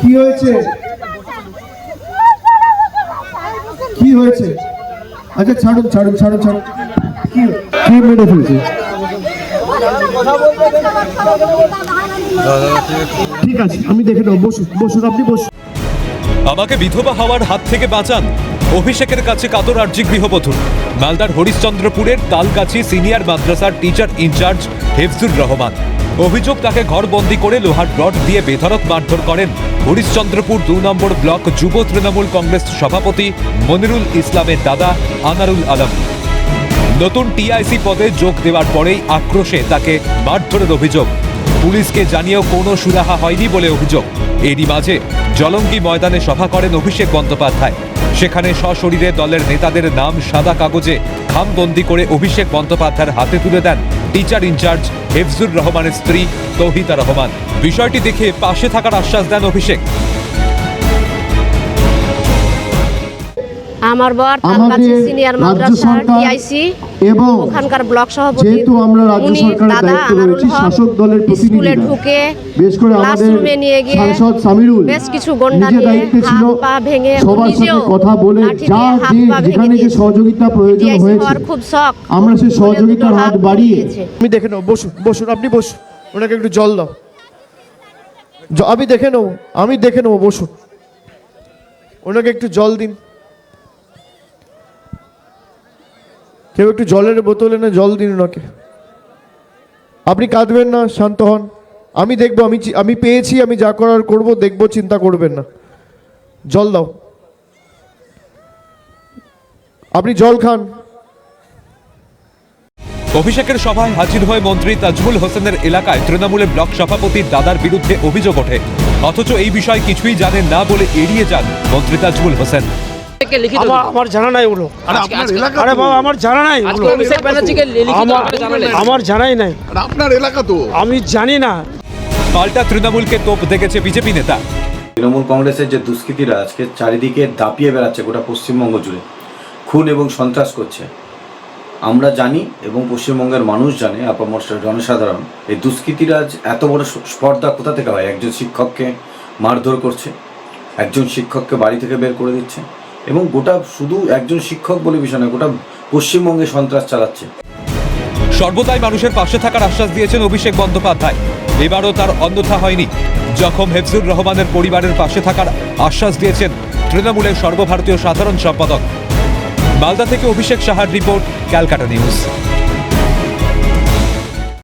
কি হয়েছে? কি হয়েছে? আচ্ছা ছাড়ুন ছাড়ুন ছাড়ুন ছাড়ুন। কি কি মেরে ফেলছে? ঠিক আছে, আমি দেখে নেব। বসুন বসুন, আপনি বসুন। আমাকে বিধবা হওয়ার হাত থেকে বাঁচান। অভিষেকের কাছে কাতর আর্জি গৃহবধূ। মালদার হরিশ্চন্দ্রপুরের তালগাছি সিনিয়র মাদ্রাসার টিচার ইনচার্জ হেফজুর রহমান। অভিযোগ তাকে ঘরবন্দি করে লোহার রড দিয়ে বেধরক মারধর করেন। হরিশ্চন্দ্রপুর দু নম্বর ব্লক যুব তৃণমূল কংগ্রেস সভাপতি মনিরুল ইসলামের দাদা আনারুল আলম। নতুন টিআইসি পদে যোগ দেওয়ার পরেই আক্রোশে তাকে মারধরের অভিযোগ। পুলিশকে জানিয়েও কোনো সুরাহা হয়নি বলে অভিযোগ। এরই মাঝে জলঙ্গি ময়দানে সভা করেন অভিষেক বন্দ্যোপাধ্যায়। সেখানে সশরীরে দলের নেতাদের নাম সাদা কাগজে খামবন্দি করে অভিষেক বন্দ্যোপাধ্যায়ের হাতে তুলে দেন। টিচার ইনচার্জ হেফজুর রহমানের স্ত্রী তৌহিতা রহমান। বিষয়টি দেখে পাশে থাকার আশ্বাস দেন অভিষেক। আমার বর সিনিয়র মাদ্রাসা টিআইসি এবং ওখানকার ব্লক সভাপতি যেহেতু আমরা রাজ্য সরকারের দাদা দায়িত্বে রয়েছি, শাসক দলের স্কুলে ঢুকে বেশ করে আমাদের নিয়ে সাংসদ সামিরুল বেশ কিছু গন্ডা দায়িত্বে ছিল হাত পা ভেঙে সবার সাথে কথা বলে যা যে যেখানে যে সহযোগিতা প্রয়োজন হয়েছে খুব শখ। আমরা সেই সহযোগিতার হাত বাড়িয়ে আমি দেখে নেব বসুন বসুন আপনি বসুন ওনাকে একটু জল দাও। আমি দেখে নেব আমি দেখে নেব বসুন। ওনাকে একটু জল দিন। কেউ একটু জলের বোতল এনে জল দিন ওনাকে। আপনি কাঁদবেন না, শান্ত হন। আমি দেখব, আমি আমি পেয়েছি, আমি যা করার করব, দেখব, চিন্তা করবেন না। জল দাও। আপনি জল খান। অভিষেকের সভায় হাজির হয়ে মন্ত্রী তাজমুল হোসেনের এলাকায় তৃণমূলের ব্লক সভাপতির দাদার বিরুদ্ধে অভিযোগ ওঠে। অথচ এই বিষয়ে কিছুই জানেন না বলে এড়িয়ে যান মন্ত্রী তাজমুল হোসেন। আমার আমার জানা নাই ওগুলো। আরে আপনার এলাকা আরে তো। বাবা আমার জানা নাই আজকে ওগুলো। অভিষেক ব্যানার্জিকে লিখিত আমার আকারে জানালেন আমার জানাই নাই। আপনার এলাকা তো। আমি জানি না। পাল্টা তৃণমূলকে তোপ দেখেছে বিজেপি নেতা। তৃণমূল কংগ্রেসের যে দুষ্কৃতীরা আজকে চারিদিকে দাপিয়ে বেড়াচ্ছে গোটা পশ্চিমবঙ্গ জুড়ে। খুন এবং সন্ত্রাস করছে। আমরা জানি এবং পশ্চিমবঙ্গের মানুষ জানে আপামর জনসাধারণ এই দুষ্কৃতীরা আজ এত বড় স্পর্ধা কোথা থেকে হয় একজন শিক্ষককে মারধর করছে একজন শিক্ষককে বাড়ি থেকে বের করে দিচ্ছে। এবং গোটা শুধু একজন শিক্ষক বলে বিষয় না, গোটা পশ্চিমবঙ্গে সন্ত্রাস চালাচ্ছে। সর্বদাই মানুষের পাশে থাকার আশ্বাস দিয়েছেন অভিষেক বন্দ্যোপাধ্যায়। এবারও তার অন্যথা হয়নি। জখম হেফজুর রহমানের পরিবারের পাশে থাকার আশ্বাস দিয়েছেন তৃণমূলের সর্বভারতীয় সাধারণ সম্পাদক। মালদা থেকে অভিষেক সাহার রিপোর্ট, ক্যালকাটা নিউজ।